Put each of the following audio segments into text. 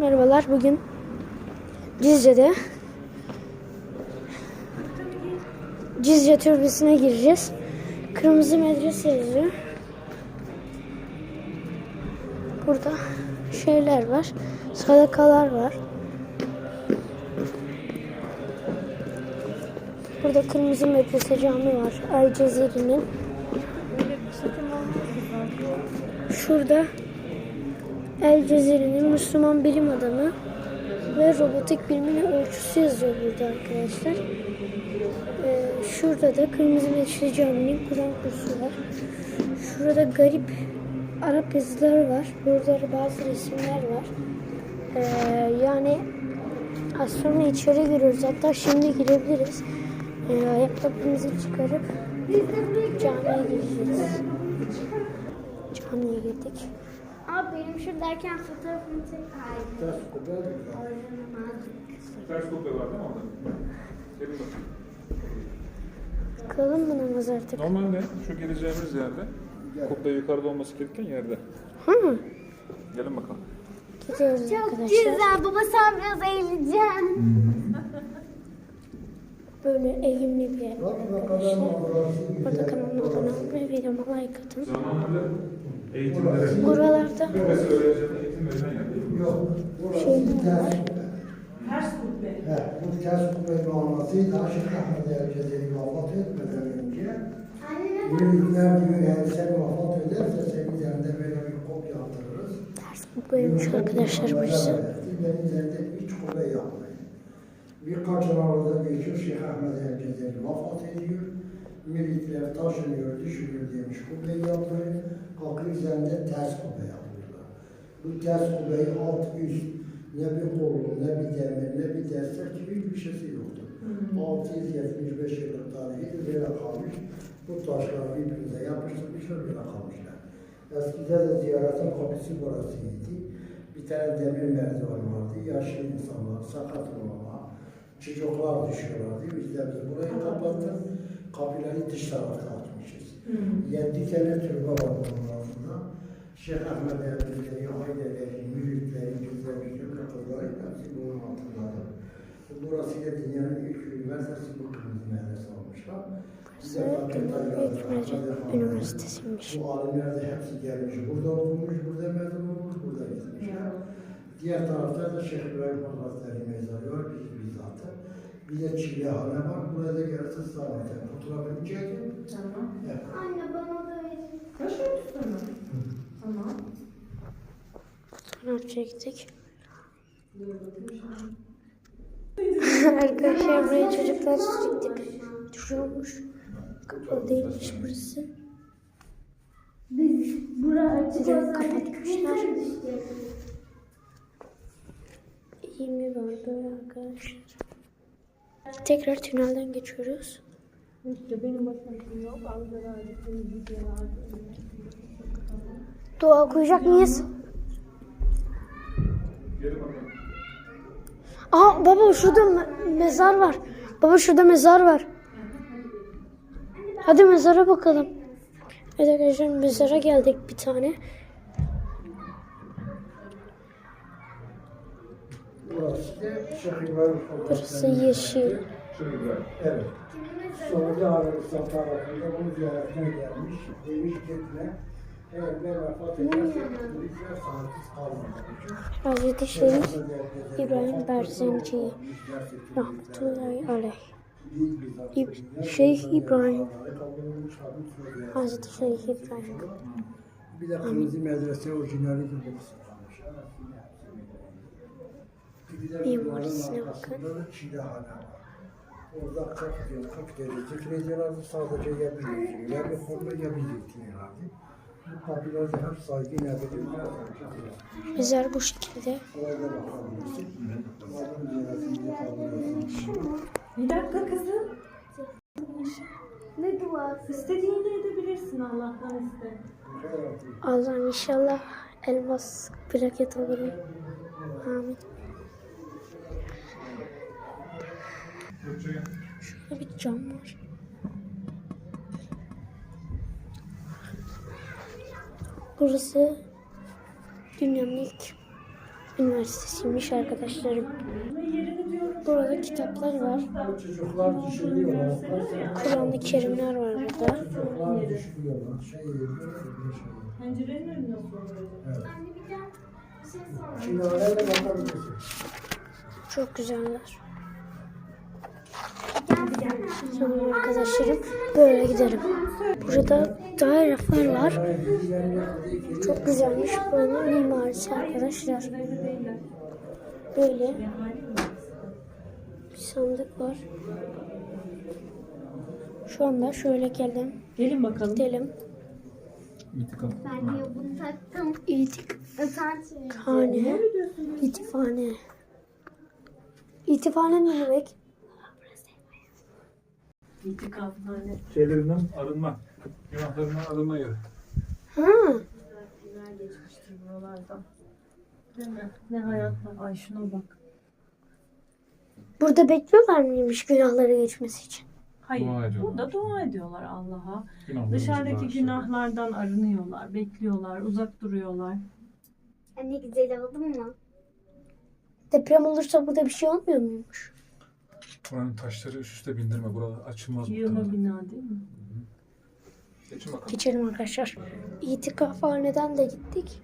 Merhabalar. Bugün Cizre'de Cizre Türbesi'ne gireceğiz. Kırmızı medrese yazıyor. Burada şeyler var. Sadakalar var. Burada Kırmızı Medrese Cami var. El Cezeri'nin. Şurada El Cezeri'nin Müslüman bilim adamı ve robotik bilimin ölçüsü yazıyor burada arkadaşlar. Ee, şurada da Kırmızı Medrese Camii'nin Kur'an kursu var. Şurada garip Arap yazıları var. Burada bazı resimler var. Ee, yani az sonra içeri giriyoruz. Hatta şimdi girebiliriz. Ee, ayakkabımızı çıkarıp camiye gireceğiz. Camiye girdik. Abi benim şuradayken fotoğrafımı çek. Hayır. Ters namaz kısmı. Ters var değil mi orada? Gelin bakın. Kılalım mı namaz artık? Normalde şu gireceğimiz yerde kubbe yukarıda olması gereken yerde. Hı. Gelin bakalım. Gidiyoruz Çok arkadaşlar. güzel. Baba sen biraz eğileceksin. Böyle eğimli bir yer. Bak ne kadar manzarası Burada kanalıma abone ve videoma like atın. Zamanında eğitimlere, Buralarda kürbesi öğrencilere eğitim verilen yer. Yok, burası Şey ters kubbe. Ters kubbe. He, bu ters kubbenin olmasıyla Aşık Ahmet Cezeri vefat etmeden önce Müritler gibi yani sen vefat ederse senin üzerinde böyle bir kopya attırırız. ters buradaymış arkadaşlar burası. Benim üzerinde üç kubbe yapmayın. Birkaç orada geçiyor Şeyh Ahmet Cezeri vefat ediyor. Müritler taşınıyor, düşürüyor demiş kubbe yapıyor. Kalkıyor üzerinde ters kubbe yapıyorlar. Bu ters kubbeyi alt üst ne bir kolu, ne bir demir, ne bir destek gibi bir şeysi yoktu. 675 yıllık tarihi böyle kalmış. Bu taşlar birbirine yapıştırmışlar, böyle kalmışlar. Eskide de ziyaretin kapısı burasıydı. Bir tane demir merdiven vardı. Yaşlı insanlar, sakat olanlar, çocuklar düşüyorlardı. Biz de biz burayı kapattık. Kapıları dış tarafta açmışız. Yedi tane türbe var bunun altında. Şeyh Ahmet Erbil'leri, aileleri, müritleri, bizleri, Türk kızları hepsi bunun altındadır. Burası da dünyanın ilk üniversitesi bu kırmızı medrese olmuşlar. Bize üniversitesiymiş. Bu alimler de hepsi gelmiş. Burada okumuş, burada mezun olmuş, burada gitmişler. Diğer tarafta da Şeyh İbrahim Hazretleri mezarı var, biz bizzatı. Bir de çilehane var, burada gelirse sağlıkta. Oturabilecek mi? Tamam. Evet. Anne bana da verin. Taş örtüsü mü? Tamam. Fotoğraf çektik. Dur bakayım şimdi. arkadaşlar buraya çocuklar sürekli duruyormuş. Kapalı değilmiş burası. Biz bura olsaydı kapatmışlar. kızlar düştü. İğme var böyle arkadaşlar. Tekrar tünelden geçiyoruz. İşte benim başım yok. Ankara ailesinin videolarda. Dua okuyacak mıyız? Aa baba şurada me- mezar var. Baba şurada mezar var. Hadi mezara bakalım. Evet arkadaşlar mezara geldik bir tane. Burası yeşil. güzel. Evet. Suudi Arabistan tarafında bunu ziyaretine gelmiş. Demiş kalmayacak. Hazreti Şeyh İbrahim Berzenci rahmetullahi aleyh. İb- Şeyh İbrahim. Hazreti Şeyh İbrahim. Bir de Kırmızı Medrese orijinali de burası kalmış. Bir de Mimarisine da çilehane var. Orada 40 gün, 40 gece zikrediyorlardı. Sadece ya bir yüzüm, ya bir forma, ya bir zikriyorlardı. Bu kapılar da hep saygı nedeniyle Mezar bu şekilde. Oraya bakabilirsin. Malum ziyaretini yapabilirsin. Bir dakika kızım. Ne duası? İstediğini edebilirsin Allah'tan iste. Allah'ım inşallah elmas plaket alırım. Amin. Şurada bir cam var. Burası dünyanın ilk Üniversitesi'ymiş arkadaşlarım. Burada kitaplar var. Kur'an-ı Kerimler var burada. Soruyor. Anne Sonra arkadaşlarım böyle giderim. Burada daha raflar var. Çok güzelmiş. Buranın mimarisi arkadaşlar. Böyle bir sandık var. Şu anda şöyle geldim. Gelin bakalım. Gidelim. İtikaf. Ben de bunu taktım. İtikhane. İtifane. İtifane ne demek? İtikafhane. Şeylerinden arınma. Günahlarından arınma yeri. Ha, Neler geçmiştir buralardan. Değil mi? Ne hayatlar. Ay şuna bak. burada bekliyorlar mıymış günahları geçmesi için? Hayır. Dua ediyorlar. Burada dua ediyorlar Allah'a. Dışarıdaki günahlardan arınıyorlar, bekliyorlar, uzak duruyorlar. Anne güzel oldu mu? Deprem olursa burada bir şey olmuyor muymuş? Buranın taşları üst üste bindirme. Burada açılmaz Yığma bina değil mi? Geçin bakalım. Geçelim arkadaşlar. İtikafhaneden de gittik.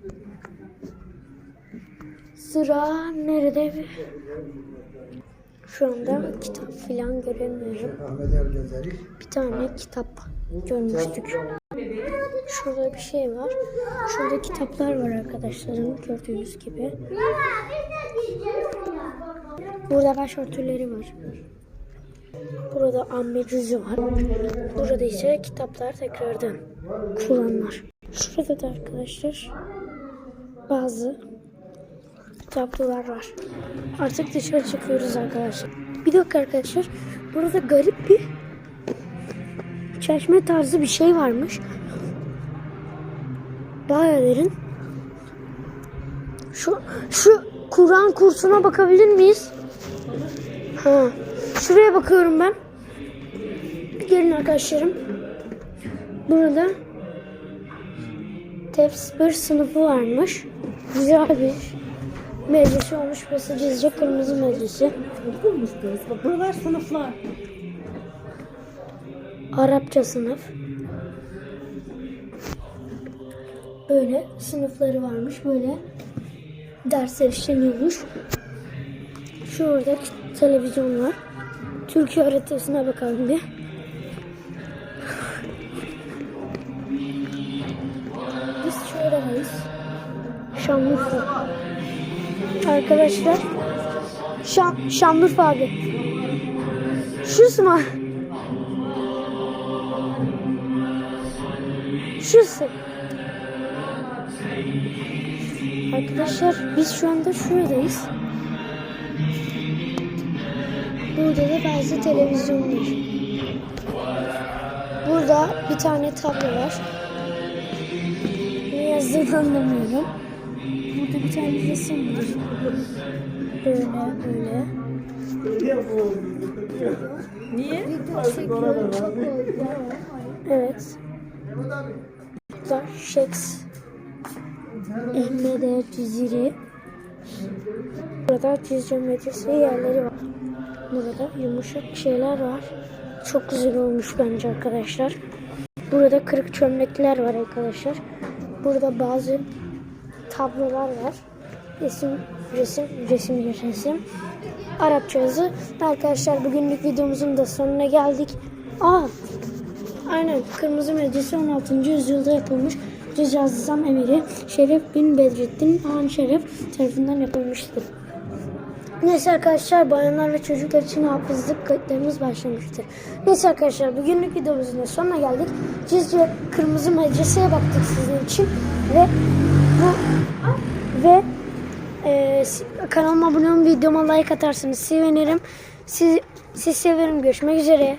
Sıra nerede? Şu anda kitap falan göremiyorum. Bir tane kitap görmüştük. Şurada bir şey var. Şurada kitaplar var arkadaşlarım gördüğünüz gibi. Burada başörtüleri var. Burada amme cüzü var. Burada ise kitaplar tekrardan kullanılar. Şurada da arkadaşlar bazı kitaplar var. Artık dışarı çıkıyoruz arkadaşlar. Bir dakika arkadaşlar. Burada garip bir çeşme tarzı bir şey varmış. Bayağı derin. Şu şu Kur'an kursuna bakabilir miyiz? Ha. Şuraya bakıyorum ben. Gelin arkadaşlarım. Burada tefsir sınıfı varmış. Güzel bir meclisi olmuş. Burası Cizce Kırmızı Meclisi. Okulmuş kız. Buralar sınıflar. Arapça sınıf. Böyle sınıfları varmış. Böyle dersler işleniyormuş. Şurada televizyon var. Türkiye haritasına bakalım bir. Biz şuradayız. Şanlıurfa. Arkadaşlar. Şan, Şanlıurfa abi. Şurası mı? Şurası. Arkadaşlar biz şu anda şuradayız. Burada da bazı televizyonlar. Burada bir tane tablo var. Ne yazdığını anlamıyorum. Burada bir tane resim var. Böyle böyle. Niye? Evet. Burada Shakes Ehmede Ciziri Burada Cizre Medrese yerleri var. Burada yumuşak şeyler var. Çok güzel olmuş bence arkadaşlar. Burada kırık çömlekler var arkadaşlar. Burada bazı tablolar var. Resim, resim, resim, resim. Arapça yazı. Arkadaşlar bugünlük videomuzun da sonuna geldik. Aa, Aynen. Kırmızı Meclisi 16. yüzyılda yapılmış. Düz yazısam emiri Şeref bin Bedrettin Han Şeref tarafından yapılmıştır. Neyse arkadaşlar bayanlar ve çocuklar için hafızlık kayıtlarımız başlamıştır. Neyse arkadaşlar bugünlük videomuzun sonuna geldik. Cizce Kırmızı Medrese'ye baktık sizin için ve bu ve e, kanalıma abone olun videoma like atarsanız sevinirim. Siz, siz severim. Görüşmek üzere.